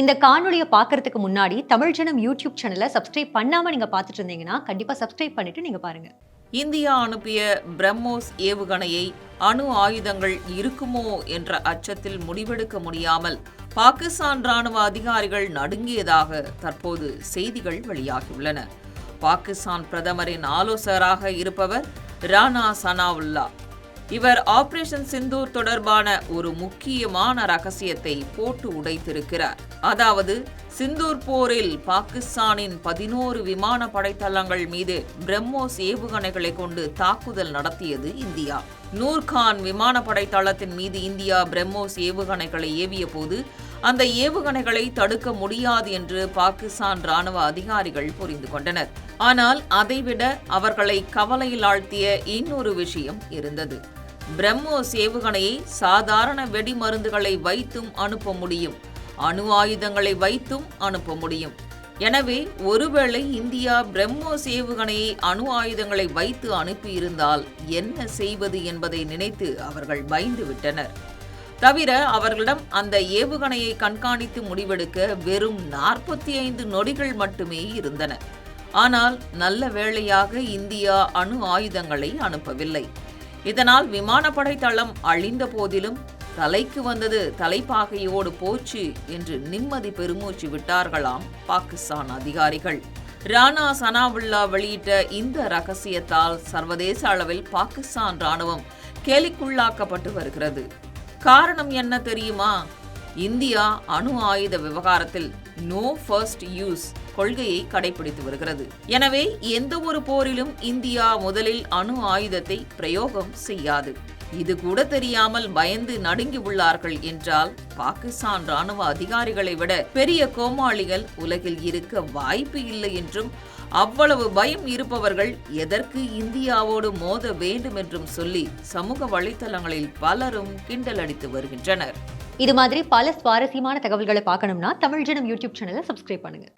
இந்த காணொலியை பார்க்கறதுக்கு முன்னாடி தமிழ் ஜனம் யூடியூப் சேனலை சப்ஸ்கிரைப் பண்ணாம நீங்க பார்த்துட்டு இருந்தீங்கன்னா கண்டிப்பா சப்ஸ்கிரைப் பண்ணிட்டு நீங்க பாருங்க. இந்தியா அனுப்பிய பிரம்மோஸ் ஏவுகணையை அணு ஆயுதங்கள் இருக்குமோ என்ற அச்சத்தில் முடிவெடுக்க முடியாமல் பாகிஸ்தான் ராணுவ அதிகாரிகள் நடுங்கியதாக தற்போது செய்திகள் வெளியாகியுள்ளன. பாகிஸ்தான் பிரதமரின் ஆலோசகராக இருப்பவர் ரானா சனாவுல்லா. இவர் ஆபரேஷன் சிந்தூர் தொடர்பான ஒரு முக்கியமான ரகசியத்தை போட்டு உடைத்திருக்கிறார். அதாவது சிந்தூர் போரில் பாகிஸ்தானின் பதினோரு விமான படைத்தளங்கள் மீது பிரம்மோஸ் ஏவுகணைகளை கொண்டு தாக்குதல் நடத்தியது இந்தியா. நூர்கான் விமானப்படை தளத்தின் மீது இந்தியா பிரம்மோஸ் ஏவுகணைகளை ஏவிய போது அந்த ஏவுகணைகளை தடுக்க முடியாது என்று பாகிஸ்தான் ராணுவ அதிகாரிகள் புரிந்து கொண்டனர். ஆனால் அதைவிட அவர்களை கவலையில் ஆழ்த்திய இன்னொரு விஷயம் இருந்தது. பிரம்மோஸ் ஏவுகணையை சாதாரண வெடிமருந்துகளை வைத்தும் அனுப்ப முடியும். அணு ஆயுதங்களை வைத்தும் அனுப்ப முடியும். எனவே ஒருவேளை இந்தியா பிரம்மோஸ் ஏவுகணையை அணு ஆயுதங்களை வைத்து அனுப்பியிருந்தால் என்ன செய்வது என்பதை நினைத்து அவர்கள் பயந்து விட்டனர் தவிர அவர்களிடம் அந்த ஏவுகணையை கண்காணித்து முடிவெடுக்க வெறும் நாற்பத்தி ஐந்து நொடிகள் மட்டுமே இருந்தன. ஆனால் நல்ல வேளையாக இந்தியா அணு ஆயுதங்களை அனுப்பவில்லை. இதனால் விமானப்படை தளம் அழிந்த போதிலும் தலைக்கு வந்தது தலைப்பாகையோடு போச்சு என்று நிம்மதி பெருமூச்சு விட்டார்களாம் பாகிஸ்தான் அதிகாரிகள். ராணா சனாவுல்லா வெளியிட்ட இந்த ரகசியத்தால் சர்வதேச அளவில் பாகிஸ்தான் ராணுவம் கேலிக்குள்ளாக்கப்பட்டு வருகிறது. காரணம் என்ன தெரியுமா? இந்தியா அணு ஆயுத விவகாரத்தில் நோ ஃபர்ஸ்ட் யூஸ் கொள்கையை கடைபிடித்து வருகிறது. எனவே எந்த ஒரு போரிலும் இந்தியா முதலில் அணு ஆயுதத்தை பிரயோகம் செய்யாது. இது கூட தெரியாமல் பயந்து நடுங்கி உள்ளார்கள் என்றால் பாகிஸ்தான் ராணுவ அதிகாரிகளை விட பெரிய கோமாளிகள் உலகில் இருக்க வாய்ப்பு இல்லை என்றும் அவ்வளவு பயம் இருப்பவர்கள் எதற்கு இந்தியாவோடு மோத வேண்டும் என்றும் சொல்லி சமூக வலைத்தளங்களில் பலரும் கிண்டல் அடித்து வருகின்றனர். இது மாதிரி பல சுவாரஸ்யமான தகவல்களை பார்க்கணும்னா தமிழ் ஜனம் யூடியூப் சேனலை சப்ஸ்கிரைப் பண்ணுங்க.